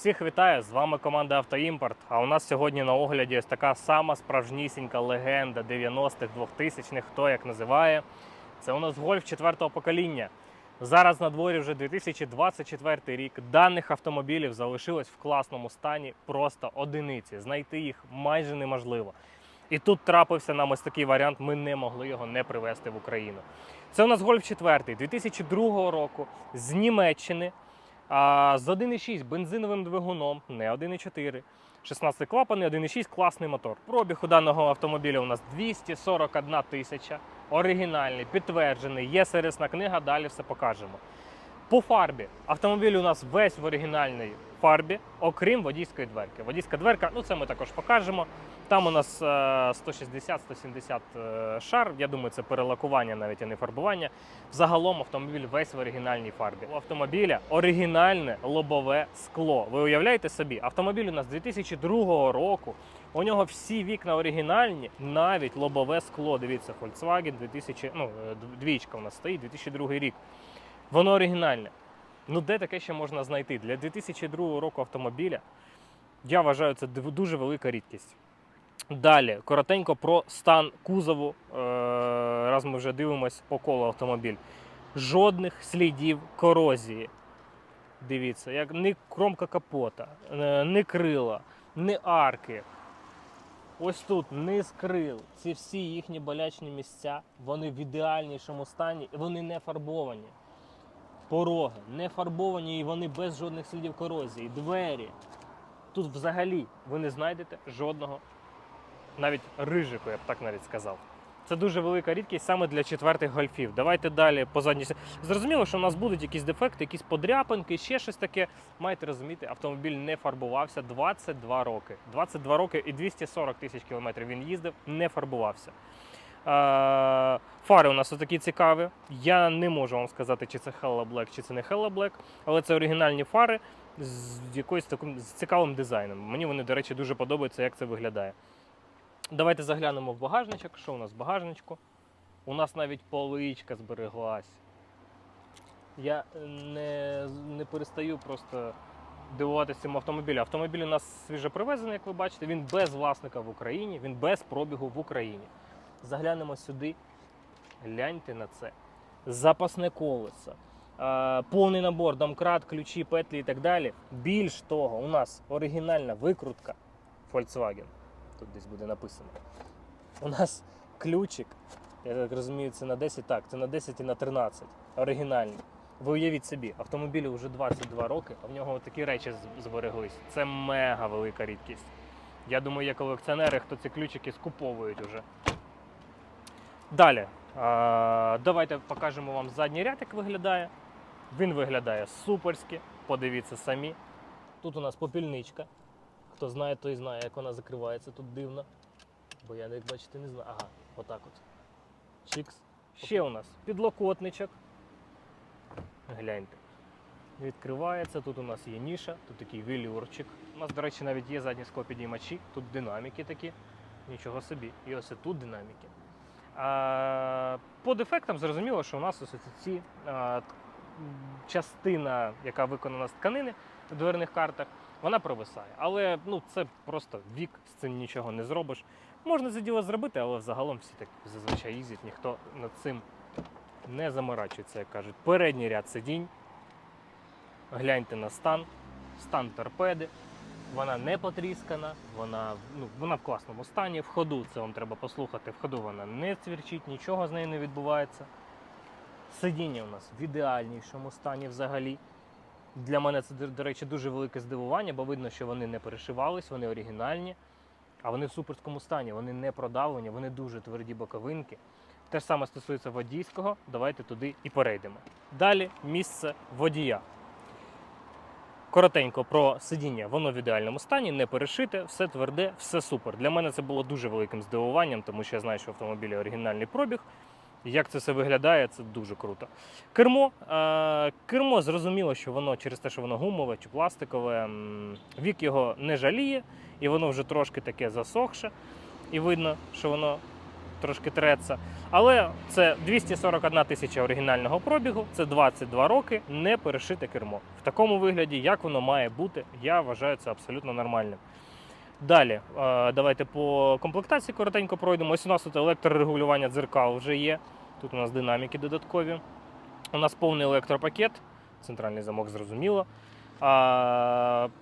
Всіх вітаю! З вами команда Автоімпорт. А у нас сьогодні на огляді ось така сама справжнісінька легенда 90-х, 2000-х, хто як називає. Це у нас гольф четвертого покоління. Зараз на дворі вже 2024 рік. Даних автомобілів залишилось в класному стані просто одиниці. Знайти їх майже неможливо. І тут трапився нам ось такий варіант. Ми не могли його не привезти в Україну. Це у нас гольф 4 2002 року з Німеччини. З 1,6 бензиновим двигуном, не 1,4. 16 клапани, 1,6 класний мотор. Пробіг у даного автомобіля у нас 241 тисяча. Оригінальний, підтверджений, є сервісна книга, далі все покажемо. По фарбі. Автомобіль у нас весь в оригінальній фарбі, окрім водійської дверки. Водійська дверка, ну це ми також покажемо. Там у нас е, 160-170 е, шар. Я думаю, це перелакування, навіть а не фарбування. Загалом автомобіль весь в оригінальній фарбі. У автомобіля оригінальне лобове скло. Ви уявляєте собі, автомобіль у нас 2002 року. У нього всі вікна оригінальні, навіть лобове скло. Дивіться, Volkswagen 2000, ну, е, двічка у нас стоїть, 2002 рік. Воно оригінальне. Ну де таке ще можна знайти? Для 2002 року автомобіля я вважаю, це дуже велика рідкість. Далі, коротенько про стан кузову. Е, Раз ми вже дивимось по колу автомобіль. Жодних слідів корозії. Дивіться, як ні кромка капота, е, ні крила, ні арки. Ось тут низ крил. Ці всі їхні болячні місця, вони в ідеальнішому стані, і вони не фарбовані. Пороги не фарбовані і вони без жодних слідів корозії. Двері. Тут взагалі ви не знайдете жодного навіть рижику, я б так навіть сказав. Це дуже велика рідкість саме для четвертих гольфів. Давайте далі по задній. Зрозуміло, що в нас будуть якісь дефекти, якісь подряпинки, ще щось таке. Маєте розуміти, автомобіль не фарбувався 22 роки. 22 роки і 240 тисяч кілометрів він їздив, не фарбувався. Е, Фари у нас такі цікаві. Я не можу вам сказати, чи це Hella Black, чи це не Hella Black, але це оригінальні фари з якоюсь таким з цікавим дизайном. Мені вони, до речі, дуже подобаються, як це виглядає. Давайте заглянемо в багажничок. Що у нас в багажничку? У нас навіть поличка збереглась. Я не, не перестаю просто дивуватися цьому автомобілю. Автомобіль у нас свіжопривезений, як ви бачите. Він без власника в Україні, він без пробігу в Україні. Заглянемо сюди. Гляньте на це. Запасне колесо. Повний набор, домкрат, ключі, петлі і так далі. Більш того, у нас оригінальна викрутка Volkswagen. Тут десь буде написано. У нас ключик, я так розумію, це на 10, так, це на 10 і на 13. Оригінальний. Ви уявіть собі, автомобілю вже 22 роки, а в нього такі речі збереглись. Це мега велика рідкість. Я думаю, є колекціонери, хто ці ключики скуповують уже. Далі. Давайте покажемо вам задній ряд, як виглядає. Він виглядає суперськи. Подивіться самі. Тут у нас попільничка. Хто знає, той знає, як вона закривається тут дивно. Бо я, як бачите, не знаю. Ага, отак от. Чікс. Ще у нас підлокотничок. Гляньте. Відкривається, тут у нас є ніша, тут такий велюрчик. У нас, до речі, навіть є задні склопідіймачі, тут динаміки такі. Нічого собі. І ось і тут динаміки. По дефектам зрозуміло, що у нас ось ці частина, яка виконана з тканини в дверних картах, вона провисає. Але ну, це просто вік, з цим нічого не зробиш. Можна це діло зробити, але взагалом всі так зазвичай їздять, ніхто над цим не заморачується, як кажуть. Передній ряд сидінь. Гляньте на стан, стан торпеди. Вона не потріскана, вона, ну, вона в класному стані. В ходу це вам треба послухати. В ходу вона не цвірчить, нічого з нею не відбувається. Сидіння у нас в ідеальнішому стані взагалі. Для мене це, до- речі, дуже велике здивування, бо видно, що вони не перешивались, вони оригінальні, а вони в суперському стані, вони не продавлені, вони дуже тверді боковинки. Те ж саме стосується водійського, давайте туди і перейдемо. Далі місце водія. Коротенько про сидіння, воно в ідеальному стані, не перешите, все тверде, все супер. Для мене це було дуже великим здивуванням, тому що я знаю, що в автомобілі оригінальний пробіг. Як це все виглядає, це дуже круто. Кермо. Е, кермо зрозуміло, що воно через те, що воно гумове чи пластикове, вік його не жаліє, і воно вже трошки таке засохше. І видно, що воно трошки треться. Але це 241 тисяча оригінального пробігу, це 22 роки, не перешите кермо. В такому вигляді, як воно має бути, я вважаю це абсолютно нормальним. Далі, е, давайте по комплектації коротенько пройдемо. Ось у нас тут електрорегулювання дзеркал вже є. Тут у нас динаміки додаткові. У нас повний електропакет, центральний замок зрозуміло.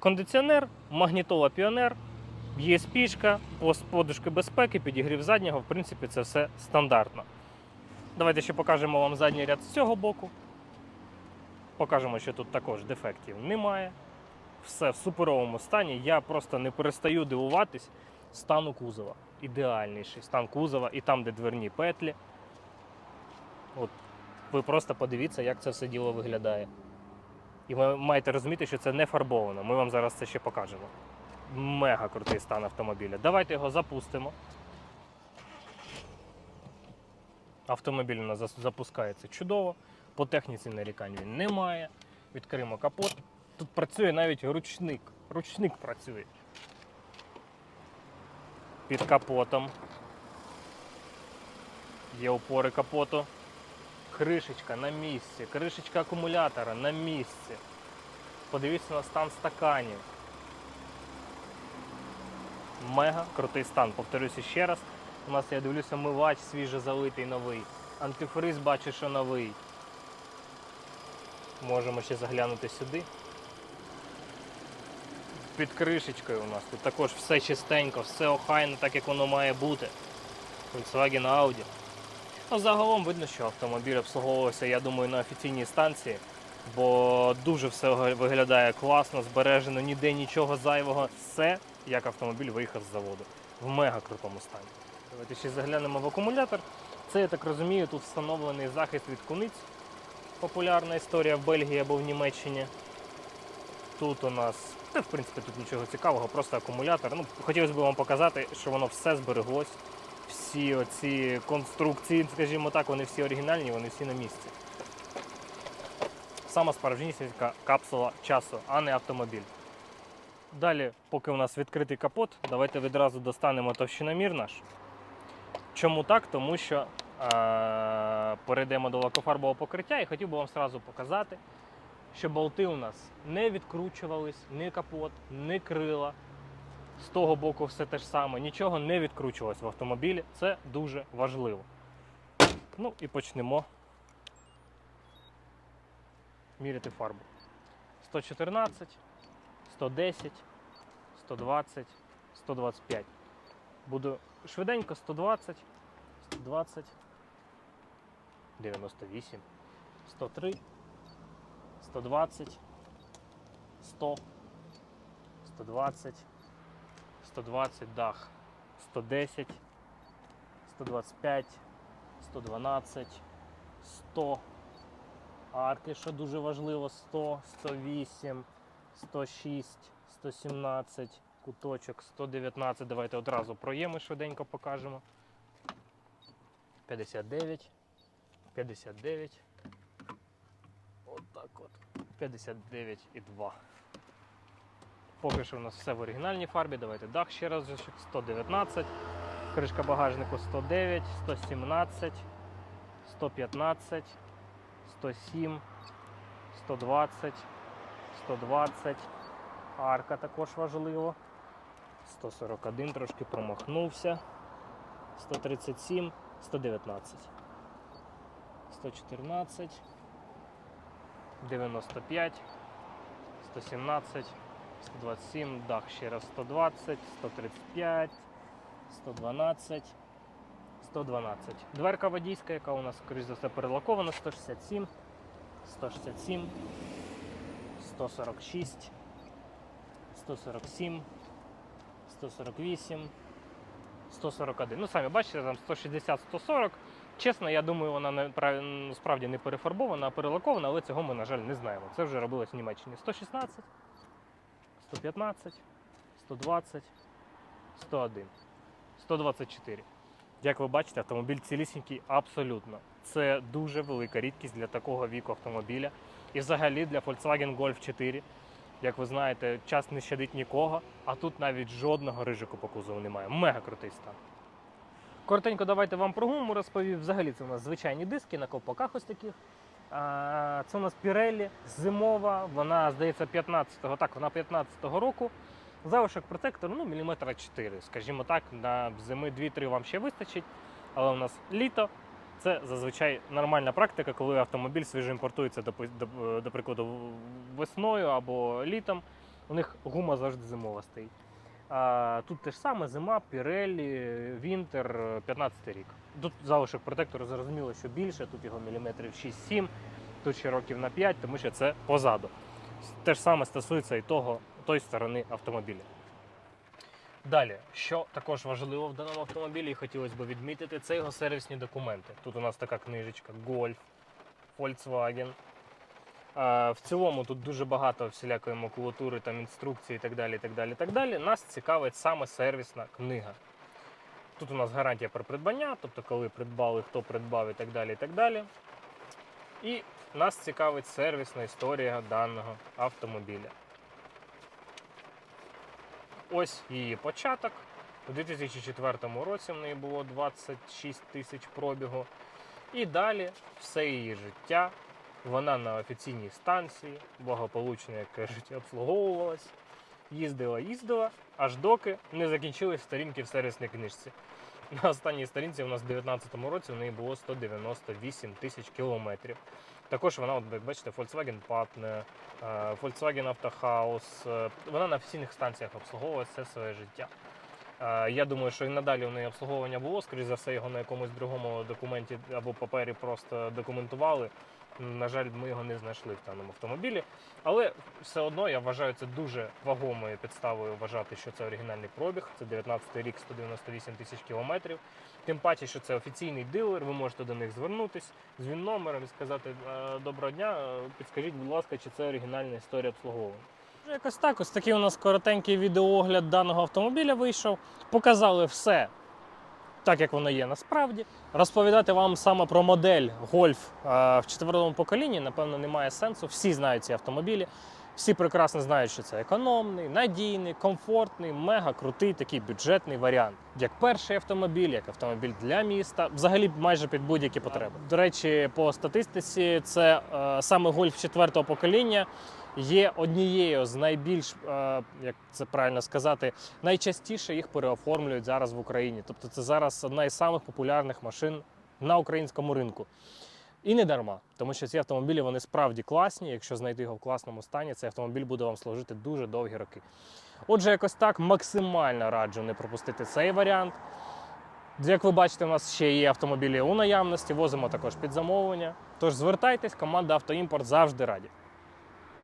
Кондиціонер, магнітола Піонер, ESP, подушки безпеки, підігрів заднього. В принципі, це все стандартно. Давайте ще покажемо вам задній ряд з цього боку. Покажемо, що тут також дефектів немає. Все в суперовому стані. Я просто не перестаю дивуватись стану кузова. Ідеальніший стан кузова і там, де дверні петлі. От ви просто подивіться, як це все діло виглядає. І ви маєте розуміти, що це не фарбовано. Ми вам зараз це ще покажемо. Мега крутий стан автомобіля. Давайте його запустимо. Автомобіль у нас запускається чудово. По техніці нарікань він не має. Відкриємо капот. Тут працює навіть ручник. Ручник працює. Під капотом. Є опори капоту. Кришечка на місці, кришечка акумулятора на місці. Подивіться на стан стаканів. Мега крутий стан. Повторюся ще раз. У нас, я дивлюся, мивач свіже залитий новий. Антифриз бачу, що новий. Можемо ще заглянути сюди. Під кришечкою у нас тут також все чистенько, все охайно, так як воно має бути. Volkswagen Audi. Ну, загалом видно, що автомобіль обслуговувався, я думаю, на офіційній станції, бо дуже все виглядає класно, збережено, ніде нічого зайвого. Все, як автомобіль виїхав з заводу. В мега крутому стані. Давайте ще заглянемо в акумулятор. Це, я так розумію, тут встановлений захист від куниць. Популярна історія в Бельгії або в Німеччині. Тут у нас, та в принципі тут нічого цікавого, просто акумулятор. Ну, хотілося б вам показати, що воно все збереглось всі оці конструкції, скажімо так, вони всі оригінальні, вони всі на місці. Сама справжнісінька капсула часу, а не автомобіль. Далі, поки у нас відкритий капот, давайте відразу достанемо товщиномір наш. Чому так? Тому що е- перейдемо до лакофарбового покриття і хотів би вам сразу показати, що болти у нас не відкручувались, ні капот, ні крила. З того боку все те ж саме, нічого не відкручувалось в автомобілі. Це дуже важливо. Ну і почнемо міряти фарбу. 114, 110, 120, 125. Буду швиденько 120, 120, 98, 103, 120, 100, 120. 120 дах, 110, 125, 112, 100. Арки, що дуже важливо, 100, 108, 106, 117, куточок 119. Давайте одразу проєми швиденько покажемо. 59, 59. Отак от. 59 і 2. Поки що у нас все в оригінальній фарбі. Давайте дах ще раз. 119, кришка багажнику 109, 117, 115, 107, 120, 120. Арка також важливо. 141 трошки промахнувся. 137, 119. 114, 95, 117. 127, дах ще раз 120, 135, 112, 112. Дверка водійська, яка у нас, скоріш за все, перелакована, 167, 167, 146, 147, 148, 141. Ну, самі бачите, там 160-140. Чесно, я думаю, вона не, справді не перефарбована, а перелакована, але цього ми, на жаль, не знаємо. Це вже робилось в Німеччині. 116. 115, 120, 101, 124. Як ви бачите, автомобіль цілісінький абсолютно. Це дуже велика рідкість для такого віку автомобіля. І взагалі для Volkswagen Golf 4. Як ви знаєте, час не щадить нікого, а тут навіть жодного рижику по кузову немає. Мега крутий стан. Коротенько давайте вам про гуму розповів. Взагалі це у нас звичайні диски на ковпаках ось таких. Це у нас Pirelli зимова, вона здається 15-го, так, вона 15-го року. Залишок протектору, ну, міліметра 4, скажімо так, на зими 2-3 вам ще вистачить. Але у нас літо. Це зазвичай нормальна практика, коли автомобіль свіжо імпортується, до, до, до прикладу, весною або літом. У них гума завжди зимова стоїть. А, тут те ж саме зима, Pirelli, Вінтер, 15 рік. Тут залишок протектору зрозуміло, що більше, тут його міліметрів 6-7, тут ще років на 5, тому що це позаду. Те ж саме стосується і того, тої сторони автомобіля. Далі, що також важливо в даному автомобілі, і хотілося б відмітити, це його сервісні документи. Тут у нас така книжечка Golf, Volkswagen. В цілому тут дуже багато всілякої макулатури, там інструкцій і так далі. так далі, так далі. Нас цікавить саме сервісна книга. Тут у нас гарантія про придбання, тобто коли придбали, хто придбав і так далі. І так далі. І нас цікавить сервісна історія даного автомобіля. Ось її початок. У 2004 році в неї було 26 тисяч пробігу. І далі все її життя. Вона на офіційній станції, благополучно, як кажуть, обслуговувалась. Їздила, їздила, аж доки не закінчились сторінки в сервісній книжці. На останній сторінці у нас в 2019 році в неї було 198 тисяч кілометрів. Також вона, от, бачите, Volkswagen Partner, е, Volkswagen Autohaus. е, Вона на всіх станціях обслуговує все своє життя. Е, Я думаю, що і надалі в неї обслуговування було, скоріш за все, його на якомусь другому документі або папері просто документували. На жаль, ми його не знайшли в даному автомобілі. Але все одно я вважаю це дуже вагомою підставою вважати, що це оригінальний пробіг. Це 19 рік, 198 тисяч кілометрів. Тим паче, що це офіційний дилер, ви можете до них звернутись з він номером і сказати «Е, доброго дня, е, підскажіть, будь ласка, чи це оригінальна історія обслуговування. Якось так, ось такий у нас коротенький відеоогляд даного автомобіля вийшов. Показали все так, як воно є насправді. Розповідати вам саме про модель Golf е, в четвертому поколінні, напевно, немає сенсу. Всі знають ці автомобілі. Всі прекрасно знають, що це економний, надійний, комфортний, мега крутий такий бюджетний варіант. Як перший автомобіль, як автомобіль для міста, взагалі майже під будь-які потреби. До речі, по статистиці, це е, саме гольф четвертого покоління є однією з найбільш, е, як це правильно сказати, найчастіше їх переоформлюють зараз в Україні. Тобто це зараз одна із самих популярних машин на українському ринку. І не дарма, тому що ці автомобілі вони справді класні. Якщо знайти його в класному стані, цей автомобіль буде вам служити дуже довгі роки. Отже, якось так максимально раджу не пропустити цей варіант. Як ви бачите, у нас ще є автомобілі у наявності, возимо також під замовлення. Тож звертайтесь, команда Автоімпорт завжди раді.